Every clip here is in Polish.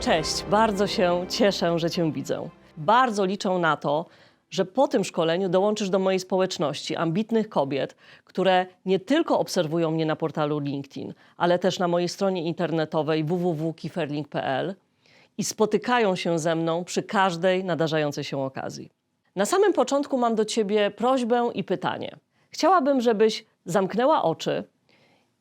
Cześć, bardzo się cieszę, że Cię widzę. Bardzo liczę na to, że po tym szkoleniu dołączysz do mojej społeczności ambitnych kobiet, które nie tylko obserwują mnie na portalu LinkedIn, ale też na mojej stronie internetowej www.kiferlink.pl i spotykają się ze mną przy każdej nadarzającej się okazji. Na samym początku mam do Ciebie prośbę i pytanie. Chciałabym, żebyś zamknęła oczy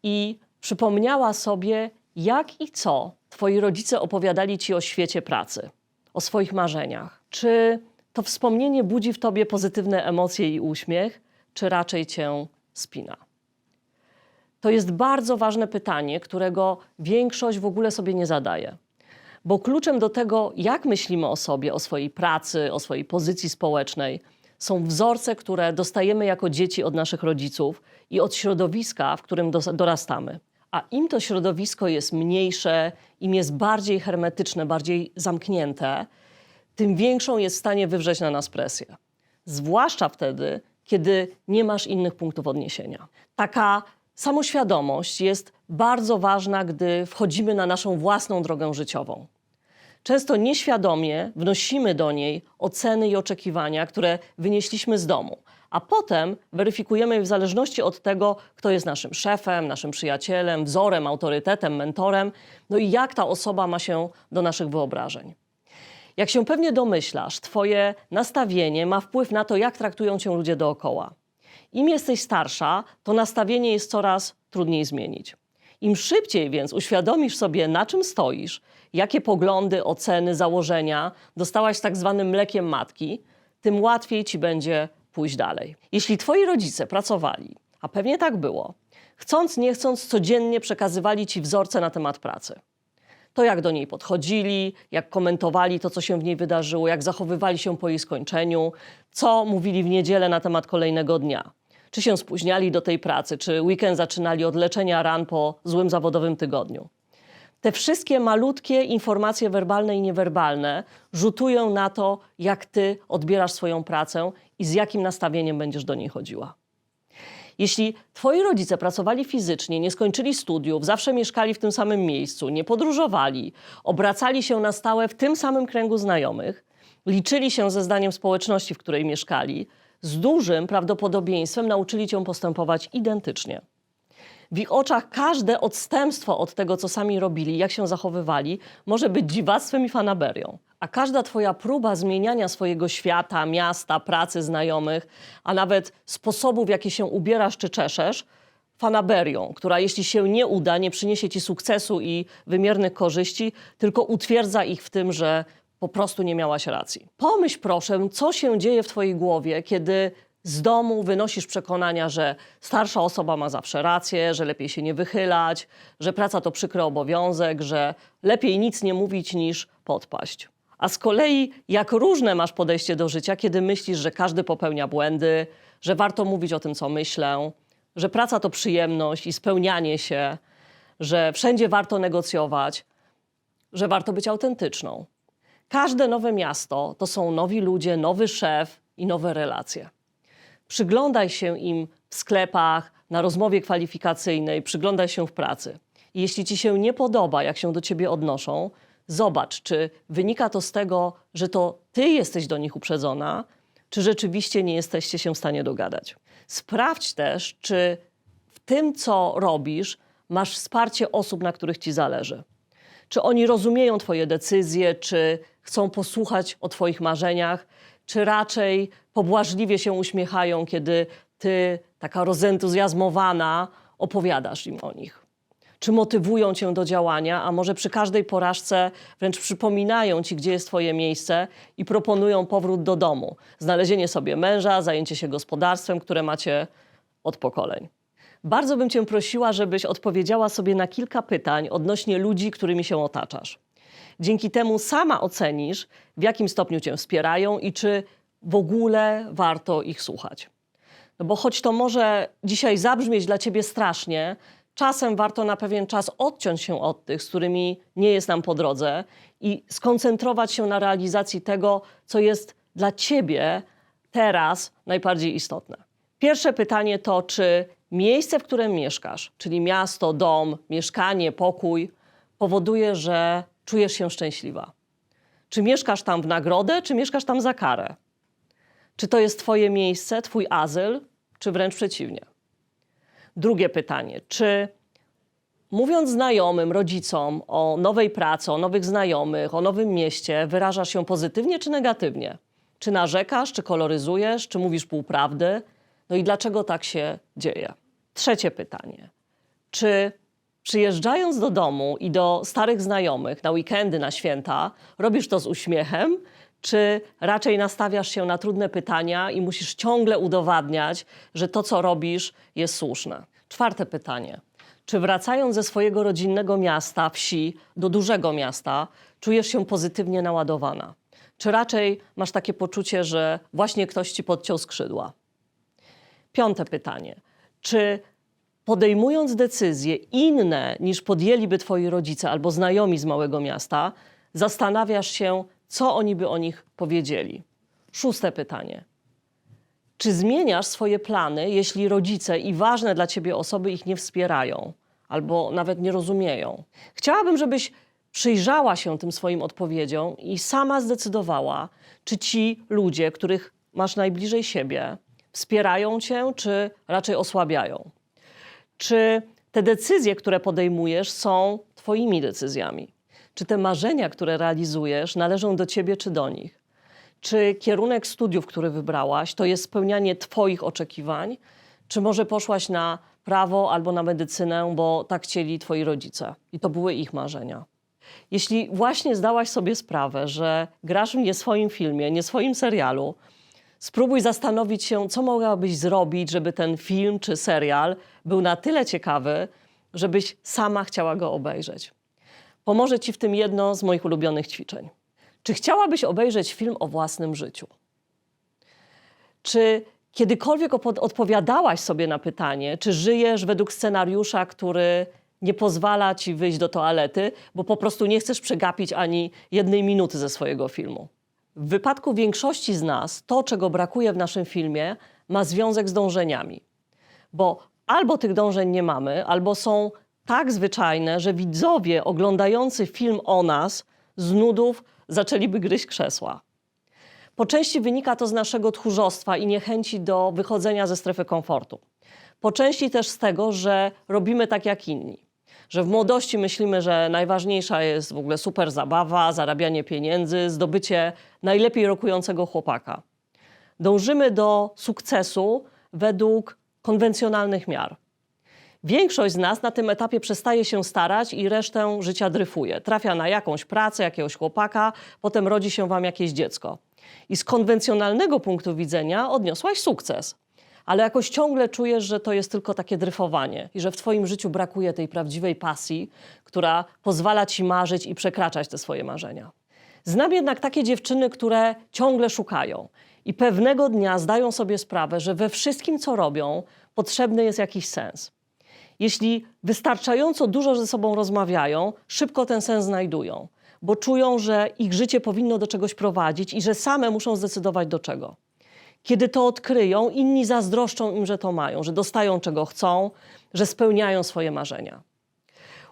i przypomniała sobie, jak i co twoi rodzice opowiadali ci o świecie pracy, o swoich marzeniach. Czy to wspomnienie budzi w tobie pozytywne emocje i uśmiech, czy raczej cię spina? To jest bardzo ważne pytanie, którego większość w ogóle sobie nie zadaje. Bo kluczem do tego, jak myślimy o sobie, o swojej pracy, o swojej pozycji społecznej, są wzorce, które dostajemy jako dzieci od naszych rodziców i od środowiska, w którym dorastamy. A im to środowisko jest mniejsze, im jest bardziej hermetyczne, bardziej zamknięte, tym większą jest w stanie wywrzeć na nas presję. Zwłaszcza wtedy, kiedy nie masz innych punktów odniesienia. Taka samoświadomość jest bardzo ważna, gdy wchodzimy na naszą własną drogę życiową. Często nieświadomie wnosimy do niej oceny i oczekiwania, które wynieśliśmy z domu, a potem weryfikujemy je w zależności od tego, kto jest naszym szefem, naszym przyjacielem, wzorem, autorytetem, mentorem, no i jak ta osoba ma się do naszych wyobrażeń. Jak się pewnie domyślasz, Twoje nastawienie ma wpływ na to, jak traktują Cię ludzie dookoła. Im jesteś starsza, to nastawienie jest coraz trudniej zmienić. Im szybciej więc uświadomisz sobie, na czym stoisz, jakie poglądy, oceny, założenia dostałaś tak zwanym mlekiem matki, tym łatwiej ci będzie pójść dalej. Jeśli twoi rodzice pracowali, a pewnie tak było, chcąc, nie chcąc, codziennie przekazywali ci wzorce na temat pracy. To, jak do niej podchodzili, jak komentowali to, co się w niej wydarzyło, jak zachowywali się po jej skończeniu, co mówili w niedzielę na temat kolejnego dnia. Czy się spóźniali do tej pracy, czy weekend zaczynali od leczenia ran po złym zawodowym tygodniu. Te wszystkie malutkie informacje werbalne i niewerbalne rzutują na to, jak ty odbierasz swoją pracę i z jakim nastawieniem będziesz do niej chodziła. Jeśli twoi rodzice pracowali fizycznie, nie skończyli studiów, zawsze mieszkali w tym samym miejscu, nie podróżowali, obracali się na stałe w tym samym kręgu znajomych, liczyli się ze zdaniem społeczności, w której mieszkali, z dużym prawdopodobieństwem nauczyli cię postępować identycznie. W ich oczach każde odstępstwo od tego, co sami robili, jak się zachowywali, może być dziwactwem i fanaberią. A każda Twoja próba zmieniania swojego świata, miasta, pracy, znajomych, a nawet sposobu, w jaki się ubierasz czy czeszesz, fanaberią, która jeśli się nie uda, nie przyniesie Ci sukcesu i wymiernych korzyści, tylko utwierdza ich w tym, że po prostu nie miałaś racji. Pomyśl proszę, co się dzieje w Twojej głowie, kiedy z domu wynosisz przekonania, że starsza osoba ma zawsze rację, że lepiej się nie wychylać, że praca to przykry obowiązek, że lepiej nic nie mówić niż podpaść. A z kolei, jak różne masz podejście do życia, kiedy myślisz, że każdy popełnia błędy, że warto mówić o tym, co myślę, że praca to przyjemność i spełnianie się, że wszędzie warto negocjować, że warto być autentyczną. Każde nowe miasto to są nowi ludzie, nowy szef i nowe relacje. Przyglądaj się im w sklepach, na rozmowie kwalifikacyjnej, przyglądaj się w pracy. Jeśli ci się nie podoba, jak się do ciebie odnoszą, zobacz, czy wynika to z tego, że to ty jesteś do nich uprzedzona, czy rzeczywiście nie jesteście się w stanie dogadać. Sprawdź też, czy w tym, co robisz, masz wsparcie osób, na których ci zależy. Czy oni rozumieją Twoje decyzje, czy chcą posłuchać o Twoich marzeniach, czy raczej pobłażliwie się uśmiechają, kiedy Ty, taka rozentuzjazmowana, opowiadasz im o nich? Czy motywują Cię do działania, a może przy każdej porażce wręcz przypominają Ci, gdzie jest Twoje miejsce i proponują powrót do domu, znalezienie sobie męża, zajęcie się gospodarstwem, które macie od pokoleń. Bardzo bym Cię prosiła, żebyś odpowiedziała sobie na kilka pytań odnośnie ludzi, którymi się otaczasz. Dzięki temu sama ocenisz, w jakim stopniu Cię wspierają i czy w ogóle warto ich słuchać. No bo choć to może dzisiaj zabrzmieć dla Ciebie strasznie, czasem warto na pewien czas odciąć się od tych, z którymi nie jest nam po drodze i skoncentrować się na realizacji tego, co jest dla Ciebie teraz najbardziej istotne. Pierwsze pytanie to, czy miejsce, w którym mieszkasz, czyli miasto, dom, mieszkanie, pokój, powoduje, że czujesz się szczęśliwa? Czy mieszkasz tam w nagrodę, czy mieszkasz tam za karę? Czy to jest Twoje miejsce, Twój azyl, czy wręcz przeciwnie? Drugie pytanie: czy mówiąc znajomym, rodzicom o nowej pracy, o nowych znajomych, o nowym mieście, wyrażasz się pozytywnie czy negatywnie? Czy narzekasz, czy koloryzujesz, czy mówisz półprawdy? No i dlaczego tak się dzieje? Trzecie pytanie: czy przyjeżdżając do domu i do starych znajomych na weekendy, na święta, robisz to z uśmiechem, czy raczej nastawiasz się na trudne pytania i musisz ciągle udowadniać, że to, co robisz, jest słuszne? Czwarte pytanie. Czy wracając ze swojego rodzinnego miasta, wsi, do dużego miasta, czujesz się pozytywnie naładowana? Czy raczej masz takie poczucie, że właśnie ktoś ci podciął skrzydła? Piąte pytanie. Czy podejmując decyzje inne niż podjęliby twoi rodzice albo znajomi z małego miasta, zastanawiasz się, co oni by o nich powiedzieli? Szóste pytanie. Czy zmieniasz swoje plany, jeśli rodzice i ważne dla ciebie osoby ich nie wspierają albo nawet nie rozumieją? Chciałabym, żebyś przyjrzała się tym swoim odpowiedziom i sama zdecydowała, czy ci ludzie, których masz najbliżej siebie, wspierają cię, czy raczej osłabiają. Czy te decyzje, które podejmujesz, są Twoimi decyzjami? Czy te marzenia, które realizujesz, należą do Ciebie czy do nich? Czy kierunek studiów, który wybrałaś, to jest spełnianie Twoich oczekiwań? Czy może poszłaś na prawo albo na medycynę, bo tak chcieli Twoi rodzice i to były ich marzenia? Jeśli właśnie zdałaś sobie sprawę, że grasz w nie swoim filmie, nie swoim serialu, spróbuj zastanowić się, co mogłabyś zrobić, żeby ten film czy serial był na tyle ciekawy, żebyś sama chciała go obejrzeć. Pomoże ci w tym jedno z moich ulubionych ćwiczeń. Czy chciałabyś obejrzeć film o własnym życiu? Czy kiedykolwiek odpowiadałaś sobie na pytanie, czy żyjesz według scenariusza, który nie pozwala ci wyjść do toalety, bo po prostu nie chcesz przegapić ani jednej minuty ze swojego filmu? W wypadku większości z nas to, czego brakuje w naszym filmie, ma związek z dążeniami. Bo albo tych dążeń nie mamy, albo są tak zwyczajne, że widzowie oglądający film o nas z nudów zaczęliby gryźć krzesła. Po części wynika to z naszego tchórzostwa i niechęci do wychodzenia ze strefy komfortu. Po części też z tego, że robimy tak jak inni. Że w młodości myślimy, że najważniejsza jest w ogóle super zabawa, zarabianie pieniędzy, zdobycie najlepiej rokującego chłopaka. Dążymy do sukcesu według konwencjonalnych miar. Większość z nas na tym etapie przestaje się starać i resztę życia dryfuje. Trafia na jakąś pracę, jakiegoś chłopaka, potem rodzi się wam jakieś dziecko. I z konwencjonalnego punktu widzenia odniosłaś sukces. Ale jakoś ciągle czujesz, że to jest tylko takie dryfowanie i że w twoim życiu brakuje tej prawdziwej pasji, która pozwala ci marzyć i przekraczać te swoje marzenia. Znam jednak takie dziewczyny, które ciągle szukają i pewnego dnia zdają sobie sprawę, że we wszystkim, co robią, potrzebny jest jakiś sens. Jeśli wystarczająco dużo ze sobą rozmawiają, szybko ten sens znajdują, bo czują, że ich życie powinno do czegoś prowadzić i że same muszą zdecydować do czego. Kiedy to odkryją, inni zazdroszczą im, że to mają, że dostają czego chcą, że spełniają swoje marzenia.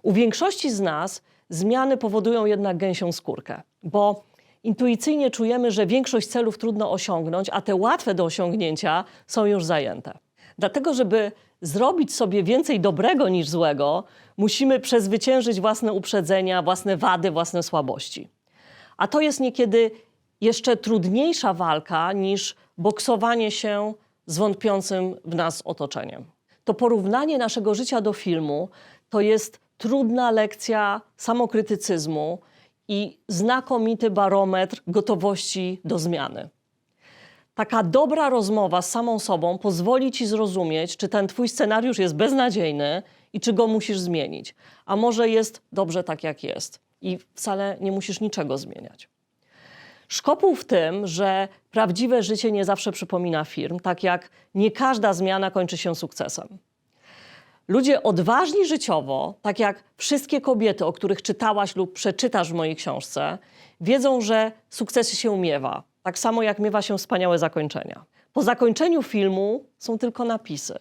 U większości z nas zmiany powodują jednak gęsią skórkę, bo intuicyjnie czujemy, że większość celów trudno osiągnąć, a te łatwe do osiągnięcia są już zajęte. Dlatego, żeby zrobić sobie więcej dobrego niż złego, musimy przezwyciężyć własne uprzedzenia, własne wady, własne słabości. A to jest niekiedy jeszcze trudniejsza walka niż boksowanie się z wątpiącym w nas otoczeniem. To porównanie naszego życia do filmu to jest trudna lekcja samokrytycyzmu i znakomity barometr gotowości do zmiany. Taka dobra rozmowa z samą sobą pozwoli ci zrozumieć, czy ten twój scenariusz jest beznadziejny i czy go musisz zmienić. A może jest dobrze tak, jak jest i wcale nie musisz niczego zmieniać. Szkopuł w tym, że prawdziwe życie nie zawsze przypomina firm, tak jak nie każda zmiana kończy się sukcesem. Ludzie odważni życiowo, tak jak wszystkie kobiety, o których czytałaś lub przeczytasz w mojej książce, wiedzą, że sukcesy się miewa, tak samo jak miewa się wspaniałe zakończenia. Po zakończeniu filmu są tylko napisy.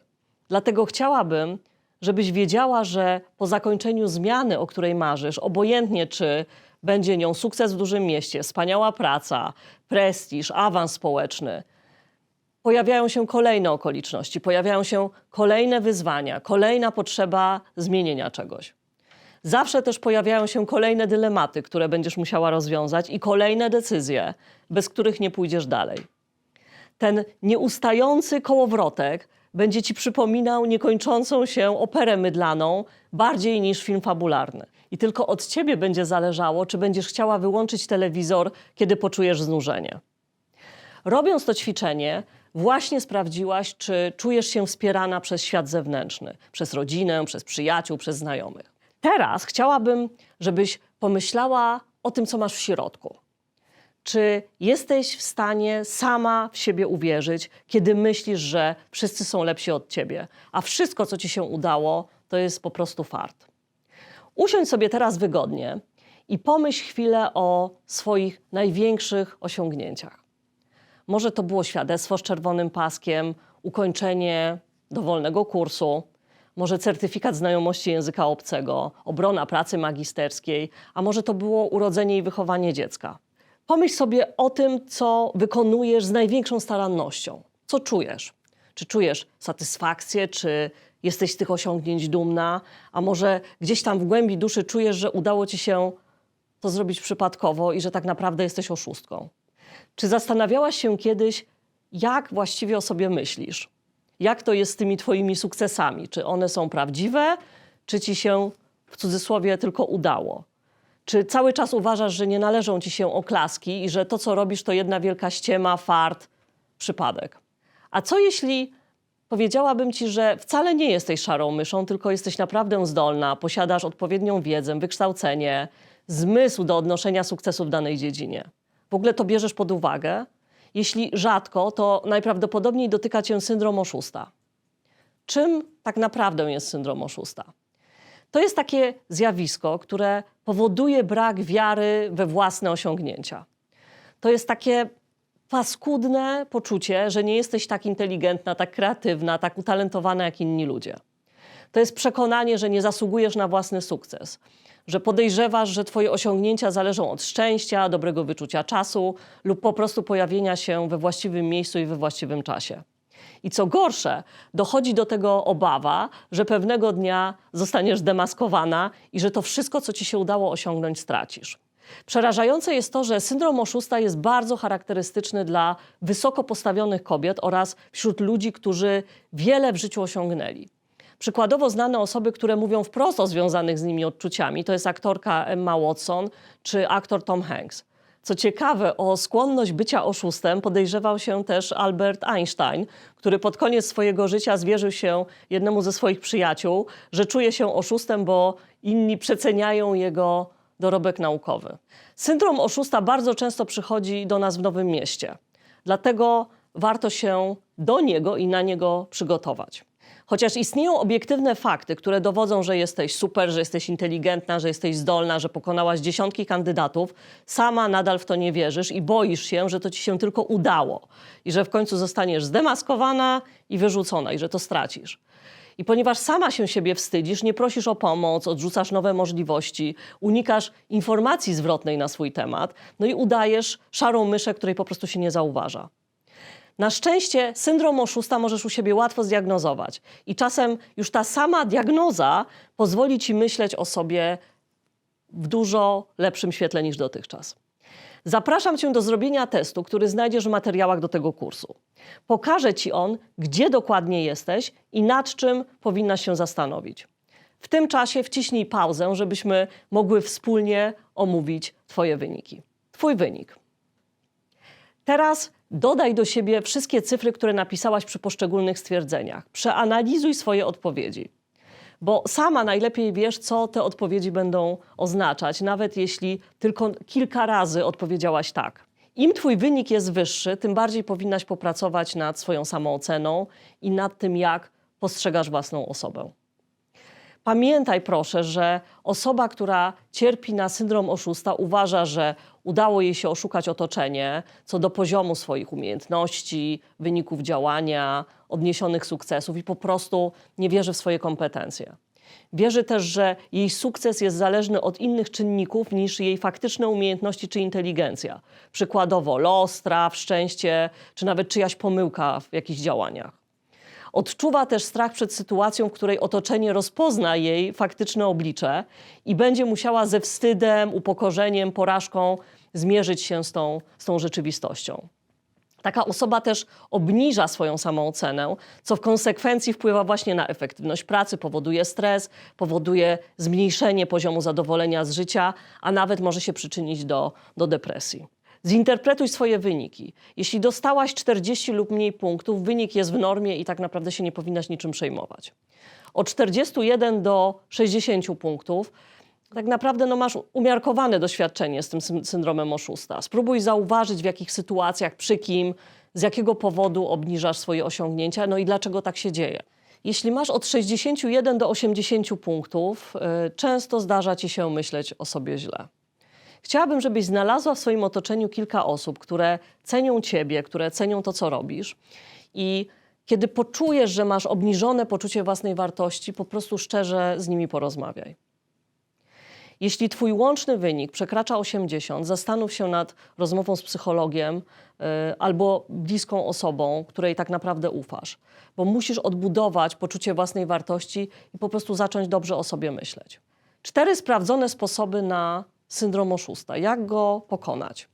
Dlatego chciałabym, żebyś wiedziała, że po zakończeniu zmiany, o której marzysz, obojętnie czy będzie nią sukces w dużym mieście, wspaniała praca, prestiż, awans społeczny, pojawiają się kolejne okoliczności, pojawiają się kolejne wyzwania, kolejna potrzeba zmienienia czegoś. Zawsze też pojawiają się kolejne dylematy, które będziesz musiała rozwiązać i kolejne decyzje, bez których nie pójdziesz dalej. Ten nieustający kołowrotek będzie ci przypominał niekończącą się operę mydlaną bardziej niż film fabularny. I tylko od ciebie będzie zależało, czy będziesz chciała wyłączyć telewizor, kiedy poczujesz znużenie. Robiąc to ćwiczenie, właśnie sprawdziłaś, czy czujesz się wspierana przez świat zewnętrzny, przez rodzinę, przez przyjaciół, przez znajomych. Teraz chciałabym, żebyś pomyślała o tym, co masz w środku. Czy jesteś w stanie sama w siebie uwierzyć, kiedy myślisz, że wszyscy są lepsi od ciebie, a wszystko, co ci się udało, to jest po prostu fart? Usiądź sobie teraz wygodnie i pomyśl chwilę o swoich największych osiągnięciach. Może to było świadectwo z czerwonym paskiem, ukończenie dowolnego kursu, może certyfikat znajomości języka obcego, obrona pracy magisterskiej, a może to było urodzenie i wychowanie dziecka. Pomyśl sobie o tym, co wykonujesz z największą starannością. Co czujesz? Czy czujesz satysfakcję, czy jesteś z tych osiągnięć dumna, a może gdzieś tam w głębi duszy czujesz, że udało ci się to zrobić przypadkowo i że tak naprawdę jesteś oszustką? Czy zastanawiałaś się kiedyś, jak właściwie o sobie myślisz? Jak to jest z tymi twoimi sukcesami? Czy one są prawdziwe, czy ci się w cudzysłowie tylko udało? Czy cały czas uważasz, że nie należą ci się oklaski i że to, co robisz, to jedna wielka ściema, fart, przypadek? A co jeśli powiedziałabym ci, że wcale nie jesteś szarą myszą, tylko jesteś naprawdę zdolna, posiadasz odpowiednią wiedzę, wykształcenie, zmysł do odnoszenia sukcesu w danej dziedzinie? W ogóle to bierzesz pod uwagę? Jeśli rzadko, to najprawdopodobniej dotyka cię syndrom oszusta. Czym tak naprawdę jest syndrom oszusta? To jest takie zjawisko, które powoduje brak wiary we własne osiągnięcia. To jest takie paskudne poczucie, że nie jesteś tak inteligentna, tak kreatywna, tak utalentowana jak inni ludzie. To jest przekonanie, że nie zasługujesz na własny sukces, że podejrzewasz, że Twoje osiągnięcia zależą od szczęścia, dobrego wyczucia czasu lub po prostu pojawienia się we właściwym miejscu i we właściwym czasie. I co gorsze, dochodzi do tego obawa, że pewnego dnia zostaniesz zdemaskowana i że to wszystko, co ci się udało osiągnąć, stracisz. Przerażające jest to, że syndrom oszusta jest bardzo charakterystyczny dla wysoko postawionych kobiet oraz wśród ludzi, którzy wiele w życiu osiągnęli. Przykładowo znane osoby, które mówią wprost o związanych z nimi odczuciami, to jest aktorka Emma Watson czy aktor Tom Hanks. Co ciekawe, o skłonność bycia oszustem podejrzewał się też Albert Einstein, który pod koniec swojego życia zwierzył się jednemu ze swoich przyjaciół, że czuje się oszustem, bo inni przeceniają jego dorobek naukowy. Syndrom oszusta bardzo często przychodzi do nas w Nowym Mieście. Dlatego warto się do niego i na niego przygotować. Chociaż istnieją obiektywne fakty, które dowodzą, że jesteś super, że jesteś inteligentna, że jesteś zdolna, że pokonałaś dziesiątki kandydatów, sama nadal w to nie wierzysz i boisz się, że to ci się tylko udało i że w końcu zostaniesz zdemaskowana i wyrzucona i że to stracisz. I ponieważ sama się siebie wstydzisz, nie prosisz o pomoc, odrzucasz nowe możliwości, unikasz informacji zwrotnej na swój temat, no i udajesz szarą myszę, której po prostu się nie zauważa. Na szczęście syndrom oszusta możesz u siebie łatwo zdiagnozować i czasem już ta sama diagnoza pozwoli ci myśleć o sobie w dużo lepszym świetle niż dotychczas. Zapraszam Cię do zrobienia testu, który znajdziesz w materiałach do tego kursu. Pokaże Ci on, gdzie dokładnie jesteś i nad czym powinnaś się zastanowić. W tym czasie wciśnij pauzę, żebyśmy mogły wspólnie omówić Twoje wyniki. Twój wynik. Teraz dodaj do siebie wszystkie cyfry, które napisałaś przy poszczególnych stwierdzeniach. Przeanalizuj swoje odpowiedzi, bo sama najlepiej wiesz, co te odpowiedzi będą oznaczać, nawet jeśli tylko kilka razy odpowiedziałaś tak. Im Twój wynik jest wyższy, tym bardziej powinnaś popracować nad swoją samooceną i nad tym, jak postrzegasz własną osobę. Pamiętaj proszę, że osoba, która cierpi na syndrom oszusta, uważa, że udało jej się oszukać otoczenie co do poziomu swoich umiejętności, wyników działania, odniesionych sukcesów i po prostu nie wierzy w swoje kompetencje. Wierzy też, że jej sukces jest zależny od innych czynników niż jej faktyczne umiejętności czy inteligencja. Przykładowo los, traf, szczęście, czy nawet czyjaś pomyłka w jakichś działaniach. Odczuwa też strach przed sytuacją, w której otoczenie rozpozna jej faktyczne oblicze i będzie musiała ze wstydem, upokorzeniem, porażką zmierzyć się z tą, z tą rzeczywistością. Taka osoba też obniża swoją samoocenę, co w konsekwencji wpływa właśnie na efektywność pracy, powoduje stres, powoduje zmniejszenie poziomu zadowolenia z życia, a nawet może się przyczynić do, do depresji. Zinterpretuj swoje wyniki. Jeśli dostałaś 40 lub mniej punktów, wynik jest w normie i tak naprawdę się nie powinnaś niczym przejmować. Od 41 do 60 punktów tak naprawdę no, masz umiarkowane doświadczenie z tym syn- syndromem oszusta. Spróbuj zauważyć, w jakich sytuacjach, przy kim, z jakiego powodu obniżasz swoje osiągnięcia, no i dlaczego tak się dzieje. Jeśli masz od 61 do 80 punktów, y, często zdarza ci się myśleć o sobie źle. Chciałabym, żebyś znalazła w swoim otoczeniu kilka osób, które cenią ciebie, które cenią to, co robisz. I kiedy poczujesz, że masz obniżone poczucie własnej wartości, po prostu szczerze z nimi porozmawiaj. Jeśli twój łączny wynik przekracza 80, zastanów się nad rozmową z psychologiem y, albo bliską osobą, której tak naprawdę ufasz, bo musisz odbudować poczucie własnej wartości i po prostu zacząć dobrze o sobie myśleć. Cztery sprawdzone sposoby na syndrom oszusta. Jak go pokonać?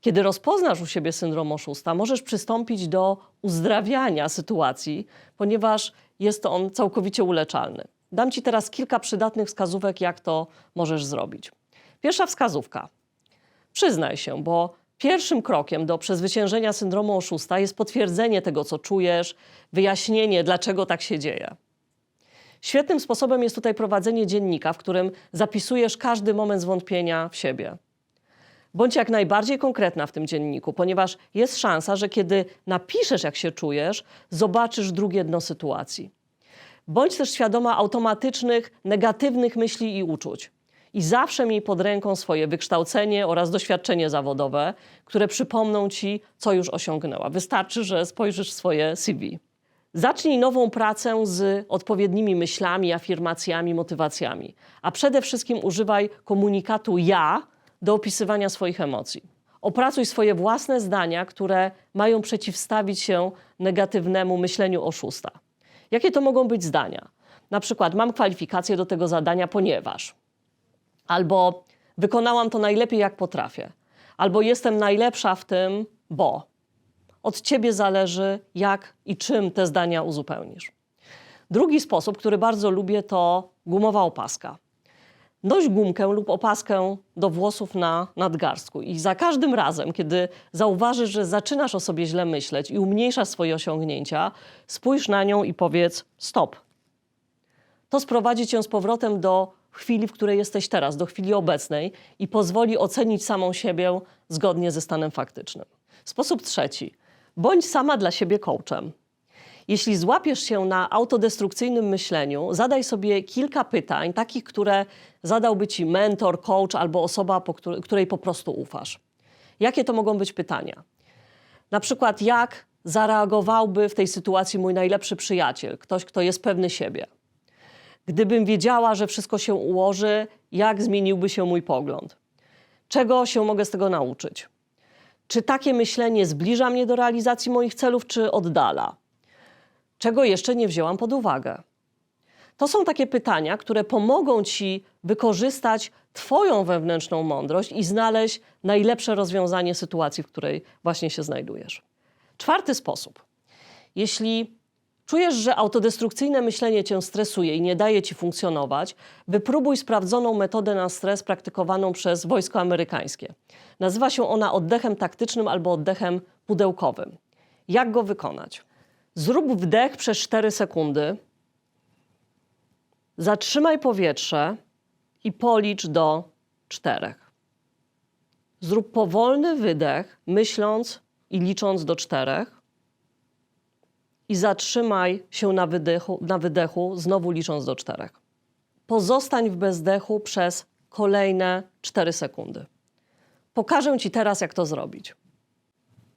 Kiedy rozpoznasz u siebie syndrom oszusta, możesz przystąpić do uzdrawiania sytuacji, ponieważ jest on całkowicie uleczalny. Dam Ci teraz kilka przydatnych wskazówek, jak to możesz zrobić. Pierwsza wskazówka. Przyznaj się, bo pierwszym krokiem do przezwyciężenia syndromu oszusta jest potwierdzenie tego, co czujesz, wyjaśnienie, dlaczego tak się dzieje. Świetnym sposobem jest tutaj prowadzenie dziennika, w którym zapisujesz każdy moment zwątpienia w siebie. Bądź jak najbardziej konkretna w tym dzienniku, ponieważ jest szansa, że kiedy napiszesz, jak się czujesz, zobaczysz drugie dno sytuacji. Bądź też świadoma automatycznych, negatywnych myśli i uczuć. I zawsze miej pod ręką swoje wykształcenie oraz doświadczenie zawodowe, które przypomną ci, co już osiągnęła. Wystarczy, że spojrzysz swoje CV. Zacznij nową pracę z odpowiednimi myślami, afirmacjami, motywacjami. A przede wszystkim używaj komunikatu ja do opisywania swoich emocji. Opracuj swoje własne zdania, które mają przeciwstawić się negatywnemu myśleniu oszusta. Jakie to mogą być zdania? Na przykład mam kwalifikacje do tego zadania, ponieważ. Albo wykonałam to najlepiej, jak potrafię. Albo jestem najlepsza w tym, bo. Od ciebie zależy, jak i czym te zdania uzupełnisz. Drugi sposób, który bardzo lubię, to gumowa opaska. Noś gumkę lub opaskę do włosów na nadgarstku i za każdym razem, kiedy zauważysz, że zaczynasz o sobie źle myśleć i umniejszasz swoje osiągnięcia, spójrz na nią i powiedz stop. To sprowadzi cię z powrotem do chwili, w której jesteś teraz, do chwili obecnej i pozwoli ocenić samą siebie zgodnie ze stanem faktycznym. Sposób trzeci. Bądź sama dla siebie coachem. Jeśli złapiesz się na autodestrukcyjnym myśleniu, zadaj sobie kilka pytań, takich, które zadałby ci mentor, coach albo osoba, po której, której po prostu ufasz. Jakie to mogą być pytania? Na przykład, jak zareagowałby w tej sytuacji mój najlepszy przyjaciel, ktoś, kto jest pewny siebie? Gdybym wiedziała, że wszystko się ułoży, jak zmieniłby się mój pogląd? Czego się mogę z tego nauczyć? Czy takie myślenie zbliża mnie do realizacji moich celów, czy oddala? Czego jeszcze nie wzięłam pod uwagę? To są takie pytania, które pomogą ci wykorzystać Twoją wewnętrzną mądrość i znaleźć najlepsze rozwiązanie sytuacji, w której właśnie się znajdujesz. Czwarty sposób. Jeśli czujesz, że autodestrukcyjne myślenie cię stresuje i nie daje ci funkcjonować, wypróbuj sprawdzoną metodę na stres praktykowaną przez wojsko amerykańskie. Nazywa się ona oddechem taktycznym albo oddechem pudełkowym. Jak go wykonać? Zrób wdech przez 4 sekundy. Zatrzymaj powietrze i policz do czterech. Zrób powolny wydech, myśląc i licząc do czterech. I zatrzymaj się na wydechu, na wydechu, znowu licząc do czterech. Pozostań w bezdechu przez kolejne 4 sekundy. Pokażę Ci teraz, jak to zrobić.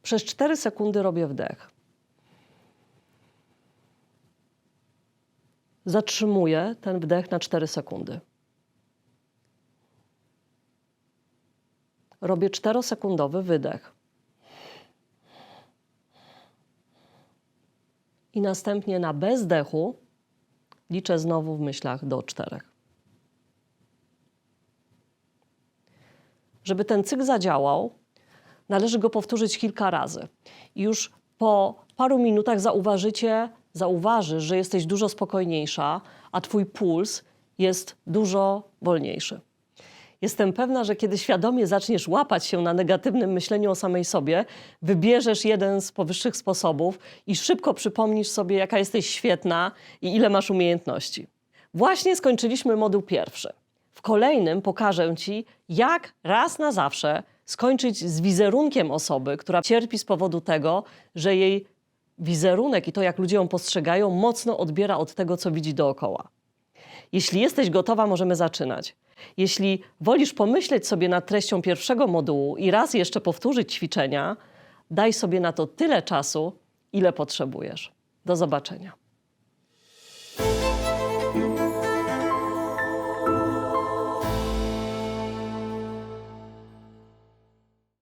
Przez 4 sekundy robię wdech. Zatrzymuję ten wdech na 4 sekundy. Robię 4-sekundowy wydech. I następnie na bezdechu liczę znowu w myślach do czterech. Żeby ten cykl zadziałał, należy go powtórzyć kilka razy. Już po paru minutach zauważycie, zauważysz, że jesteś dużo spokojniejsza, a twój puls jest dużo wolniejszy. Jestem pewna, że kiedy świadomie zaczniesz łapać się na negatywnym myśleniu o samej sobie, wybierzesz jeden z powyższych sposobów i szybko przypomnisz sobie, jaka jesteś świetna i ile masz umiejętności. Właśnie skończyliśmy moduł pierwszy. W kolejnym pokażę Ci, jak raz na zawsze skończyć z wizerunkiem osoby, która cierpi z powodu tego, że jej wizerunek i to, jak ludzie ją postrzegają, mocno odbiera od tego, co widzi dookoła. Jeśli jesteś gotowa, możemy zaczynać. Jeśli wolisz pomyśleć sobie nad treścią pierwszego modułu i raz jeszcze powtórzyć ćwiczenia, daj sobie na to tyle czasu, ile potrzebujesz. Do zobaczenia.